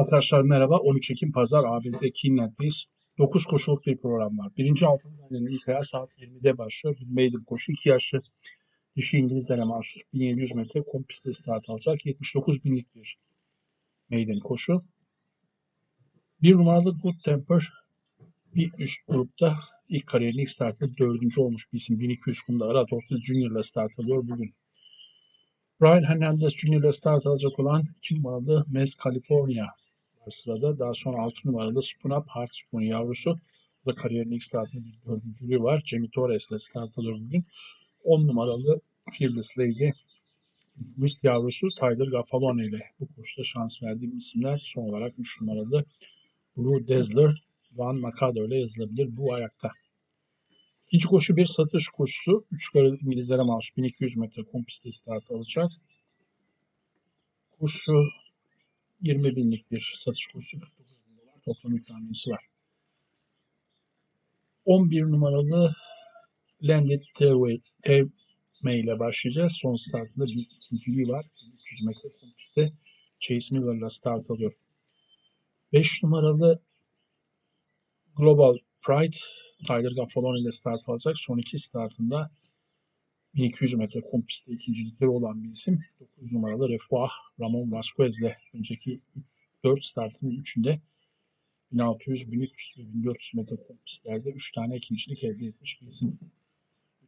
Arkadaşlar merhaba. 13 Ekim Pazar ABD Keeneland'deyiz. 9 koşuluk bir program var. Birinci altın dairinin ilk ayağı saat 20'de başlıyor. Bir maiden koşu. 2 yaşlı dişi İngilizlere mahsus 1700 metre kompiste start alacak. 79 binlik bir maiden koşu. Bir numaralı Good Temper bir üst grupta ilk kariyerin ilk startında dördüncü olmuş bir isim. 1200 kumda Arat Ortiz Junior ile start alıyor bugün. Brian Hernandez Jr. ile start alacak olan 2 numaralı Mez California sırada. Daha sonra 6 numaralı Heart Spoon yavrusu. Bu da kariyerin ilk startında bir dördüncülüğü var. Jamie Torres ile start alıyor bugün. 10 numaralı Fearless Lady Mist yavrusu Tyler Gaffalone ile bu koşuda şans verdiğim isimler. Son olarak 3 numaralı Blue Dazzler Van Macado ile yazılabilir bu ayakta. İkinci koşu bir satış koşusu. 3 kare İngilizlere mahsus 1200 metre kompiste start alacak. Koşu 20 binlik bir satış koşusu. 49 bin toplam ikramiyesi var. 11 numaralı Landed Tevme ile başlayacağız. Son startında bir ikinciliği var. 300 metre kompiste Chase Miller ile start alıyor. 5 numaralı Global Pride Tyler Gaffalone ile start alacak. Son iki startında 1200 metre kompiste ikincilikleri olan bir isim. 9 numaralı Refuah Ramon Vasquez ile önceki 3, 4 startının 3'ünde 1600, 1300 ve 1400 metre kompistlerde 3 tane ikincilik elde etmiş bir isim.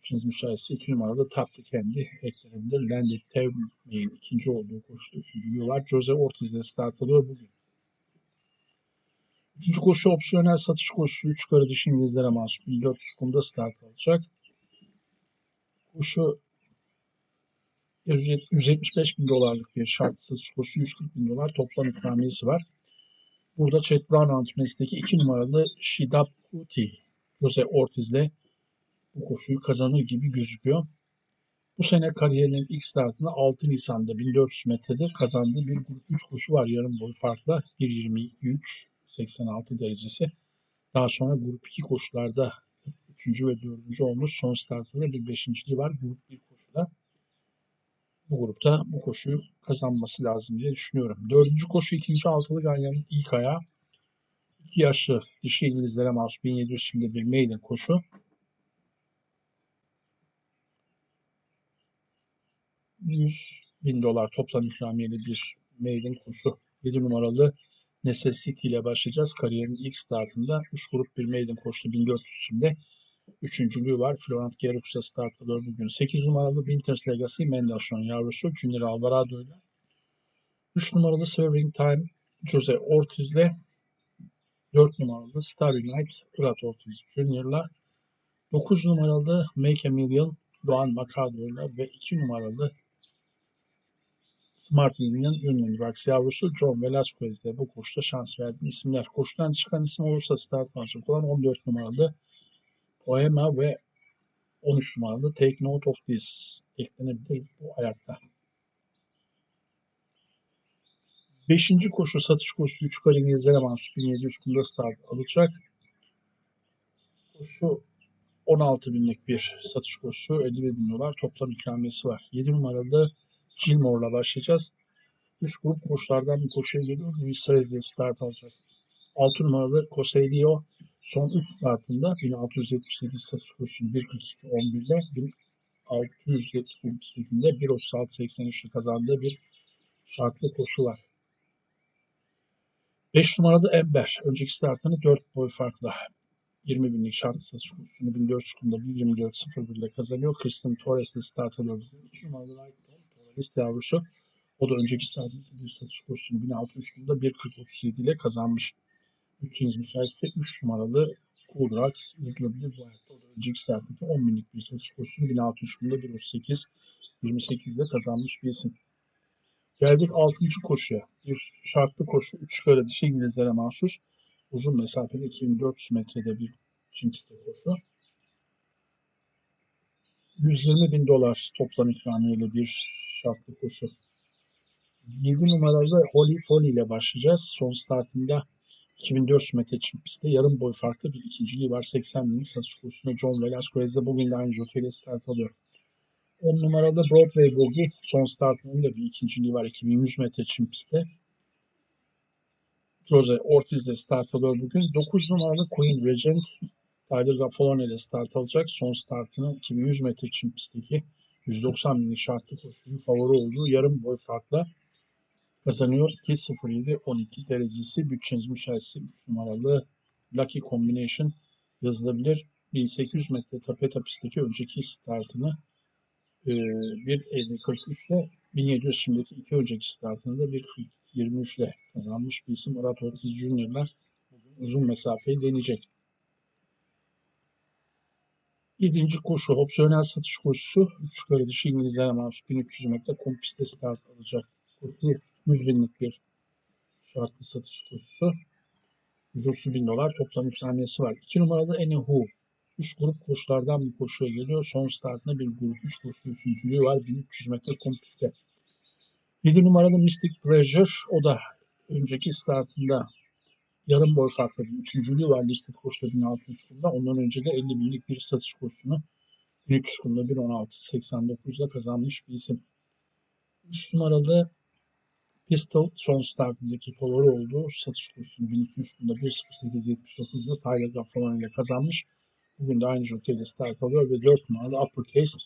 Üçünüz müsaitse 2 numaralı Tapti kendi eklenebilir. Landed Tevme'nin ikinci olduğu koşuda üçüncülüğü var. Jose Ortiz ile start alıyor bugün. Üçüncü koşu opsiyonel satış koşusu 3 yukarı dış İngilizlere mahsus 1400 kumda start alacak. Koşu 175 bin dolarlık bir şart satış koşusu 140 bin dolar toplam ikramiyesi var. Burada Chet Brown antrenöründeki 2 numaralı Shidab Kuti Jose Ortiz ile bu koşuyu kazanır gibi gözüküyor. Bu sene kariyerinin ilk startını 6 Nisan'da 1400 metrede kazandığı bir grup 3 koşu var yarım boy farkla 1.22.3 86 derecesi. Daha sonra grup 2 koşularda 3. ve 4. olmuş. Son startında bir 5.liği var. Grup 1 koşuda. Bu grupta bu koşuyu kazanması lazım diye düşünüyorum. Dördüncü koşu ikinci altılı ganyanın ilk ayağı. 2 yaşlı dişi İngilizlere mahsus 1700 şimdi bir maiden koşu. 100 bin dolar toplam ikramiyeli bir maiden koşu. 7 numaralı Necessity ile başlayacağız. Kariyerin ilk startında 3 grup bir maiden koştu 1400 içinde. Üçüncülüğü var. Florent Garrix'e start alıyor bugün. 8 numaralı Winters Legacy Mendelssohn yavrusu Junior Alvarado ile. 3 numaralı Serving Time Jose Ortiz ile 4 numaralı Star Unite Irat Ortiz Junior'la 9 numaralı Make a Million Doğan Macado ile ve 2 numaralı Smart Union Union Rocks yavrusu John Velasquez de bu koşuda şans verdiği isimler. Koşudan çıkan isim olursa start alacak olan 14 numaralı Poema ve 13 numaralı Take Note of This eklenebilir bu ayakta. Beşinci koşu satış koşusu 3 kare İngilizlere mahsus 1700 kumda start alacak. Koşu 16 binlik bir satış koşusu 51 bin dolar toplam ikramiyesi var. 7 numaralı Gilmore'la başlayacağız. Üst grup koşulardan bir koşuya geliyor. Luis Sarez'de start alacak. 6 numaralı Coselio son 3 startında 1678 satış koşusunu 1.42.11 ile 1678'de 1.36.83'te kazandığı bir şartlı koşu var. 5 numaralı Ember. Önceki startını 4 boy farkla 20 binlik şartlı satış kursunu 1400 kumda 1.24.01 ile kazanıyor. Kristen Torres ile start alıyor. 3 numaralı Light Torres yavrusu. O da önceki startındaki bir satış kursunu 1600 kumda 1.40.37 ile kazanmış. Bütçeniz müsaitse 3 numaralı Rocks yazılabilir bu ayakta. O da önceki startındaki 10 binlik bir satış kursunu 1600 kumda 1.38 28 ile kazanmış bir isim. Geldik 6. koşuya. Bir şartlı koşu 3 kare dişi İngilizlere mahsus. Uzun mesafede 2400 metrede bir çim pisti koşu. 120 bin dolar toplam ikramiyeli bir şartlı koşu. 7 numaralı Holy Folly ile başlayacağız. Son startında 2400 metre çim pistte yarım boy farklı bir ikinciliği var. 80 binlik satış kursunda John Velasquez de bugün de aynı jokeyle start alıyor. 10 numaralı Broadway Bogey son startının da bir ikinciliği var 2100 metre çim pistte. Jose Ortiz ile start alıyor bugün. 9 numaralı Queen Regent Tyler Gaffalone ile start alacak. Son startını 2100 metre çim pistteki 190 binlik şartlı koşuyu favori olduğu yarım boy farkla kazanıyor. 2.07-12 derecesi bütçeniz müsaitse 3 numaralı Lucky Combination yazılabilir. 1800 metre tapeta pistteki önceki startını e, 1.50-43 ile 1700 şimdiki iki önceki startını da 1.23 ile kazanmış bir isim Murat Ortiz Junior'la uzun mesafeyi deneyecek. Yedinci koşu opsiyonel satış koşusu 3 yukarı dışı İngilizlere mahsus 1300 metre kompiste start alacak. Koşu 100 binlik bir şartlı satış koşusu. 130 bin dolar toplam ikramiyesi var. 2 numarada Anyhow. Üst grup koşulardan bir koşuya geliyor. Son startında bir grup 3 koşu üçüncülüğü var. 1300 metre kompiste. 7 numaralı Mystic Treasure. O da önceki startında yarım boy farklı bir üçüncülüğü var listed koşuda 1600 kumda. Ondan önce de 50 binlik bir satış koşusunu 1300 kumda 1.16.89 ile kazanmış bir isim. 3 numaralı Pistol son startındaki favori olduğu satış kursunu 1200 kumda 1.08.79 ile Tyler Gaffalon ile kazanmış. Bugün de aynı jokeyle start alıyor ve 4 numaralı Uppercase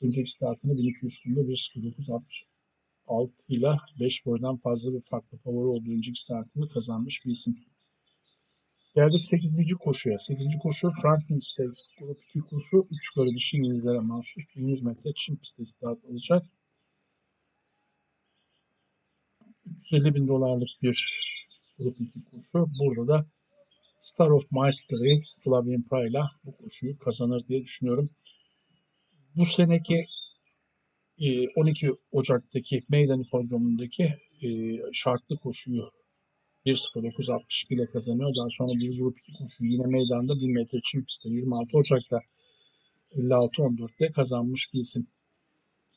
önceki startını 1200 kumda 1.09.66 ile 5 boydan fazla bir farklı favori olduğu önceki startını kazanmış bir isim. Geldik 8. koşuya. 8. koşu Franklin Stakes Grup 2 koşu 3 yukarı dışı İngilizlere mahsus 1100 metre Çin pistte start alacak. 350 bin dolarlık bir grup 2 koşu. Burada da Star of Mastery Flavien Pray'la bu koşuyu kazanır diye düşünüyorum. Bu seneki 12 Ocak'taki meydan hipodromundaki e, şartlı koşuyu 1.09.62 ile kazanıyor. Daha sonra bir grup 2 koşu yine meydanda 1 metre çim pistte 26 Ocak'ta 56-14'te kazanmış bir isim.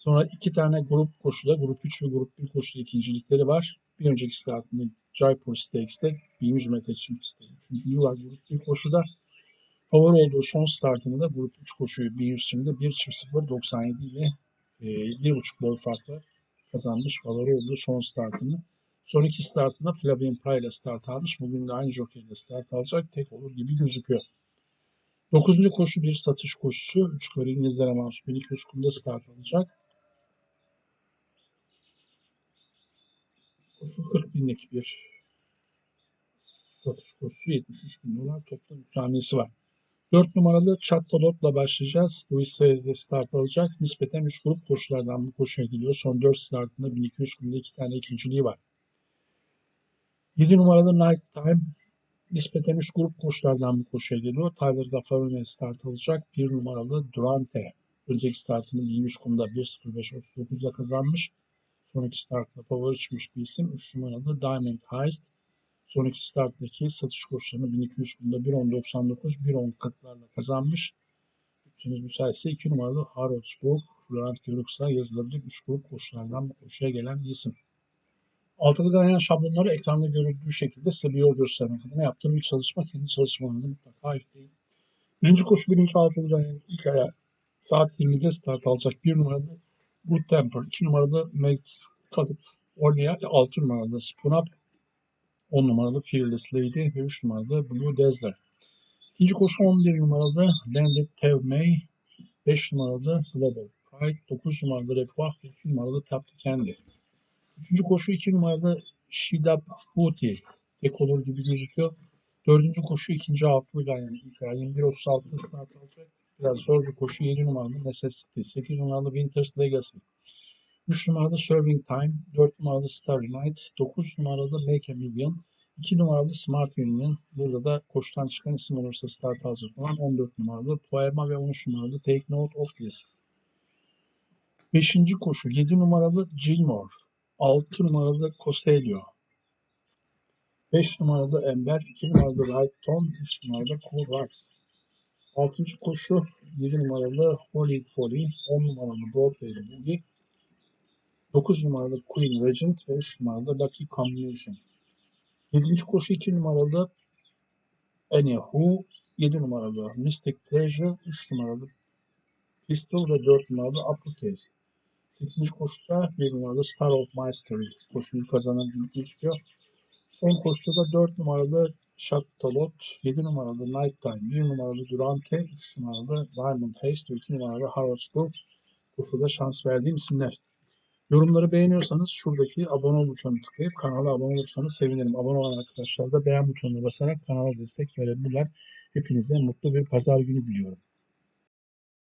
Sonra iki tane grup koşuda, grup 3 ve grup 1 koşuda ikincilikleri var. Bir önceki startında Jaipur Stakes'te 1100 metre çim pistte. Üçüncülüğü var grup 1 koşuda. Favori olduğu son startını da grup 3 koşuyu 1100 çimde 1.097 ile e, 1.5 boy farkla kazanmış. Favori olduğu son startını. Son iki startında Flavien Pry ile start almış. Bugün de aynı jockey ile start alacak. Tek olur gibi gözüküyor. Dokuzuncu koşu bir satış koşusu. Üç yukarı İngilizlere mahsus 1200 kumda start alacak. Koşu 40 binlik bir satış koşusu 73 bin dolar toplam ikramiyesi var. 4 numaralı Çattalot'la başlayacağız. Luis Sayes'de start alacak. Nispeten 3 grup koşulardan bu koşuya gidiyor. Son 4 startında 1200 kumda 2 tane ikinciliği var. 7 numaralı Night Time nispeten üst grup koşulardan bir koşuya geliyor. Tyler Gaffarone start alacak. 1 numaralı Durante. Önceki startını 100 kumda 1.05.39'da kazanmış. Sonraki startında favori çıkmış bir isim. 3 numaralı Diamond Heist. Sonraki starttaki satış koşularını 1200 kumda 1.10.99, 1.10.40'larla kazanmış. Bütçeniz müsaitse 2 numaralı Harrodsburg. Florent Görüksa yazılabilir. Üst grup koşulardan koşuya gelen bir isim. Altılı ganyan şablonları ekranda görüldüğü şekilde size bir yol göstermek adına yaptığım ilk çalışma kendi çalışmanızı mutlaka ekleyin. Birinci koşu birinci altılı ganyanın ilk ayağı saat 20'de start alacak. Bir numaralı Good Temper, iki numaralı Max California, altı numaralı Spoon Up, on numaralı Fearless Lady ve üç numaralı Blue Dazzler. İkinci koşu 11 numaralı Landed Tev May, 5 numaralı Global Pride, 9 numaralı Refah ve 2 numaralı Tap the Candy. Üçüncü koşu iki numaralı Shidab Booty. Tek olur gibi gözüküyor. Dördüncü koşu ikinci hafıyla yani ilk ay 21.36 start alacak. Biraz zor bir koşu. 7 numaralı Necessity. 8 numaralı Winter's Legacy. 3 numaralı Serving Time. 4 numaralı Starry Night. 9 numaralı Make a Million. 2 numaralı Smart Union. Burada da koşudan çıkan isim olursa start alacak olan 14 numaralı Poema ve 13 numaralı Take Note of This. 5. koşu 7 numaralı Gilmore. 6 numaralı Costello. 5 numaralı Ember, 2 numaralı Right Tom, 3 numaralı Cool Rocks. 6. koşu 7 numaralı Holy Folly, 10 numaralı Broadway Boogie, 9 numaralı Queen Regent ve 3 numaralı Lucky Combination. 7. koşu 2 numaralı Anyhow, 7 numaralı Mystic Pleasure, 3 numaralı Pistol ve 4 numaralı Uppercase. 8. koşuda bir numaralı Star of Mastery koşuyu kazanan bir gözüküyor. Son koşuda da 4 numaralı Chatalot, 7 numaralı Night Time, 1 numaralı Durante, 3 numaralı Diamond Haste ve 2 numaralı Harrodsburg koşuda şans verdiğim isimler. Yorumları beğeniyorsanız şuradaki abone ol butonuna tıklayıp kanala abone olursanız sevinirim. Abone olan arkadaşlar da beğen butonuna basarak kanala destek verebilirler. Hepinize mutlu bir pazar günü diliyorum.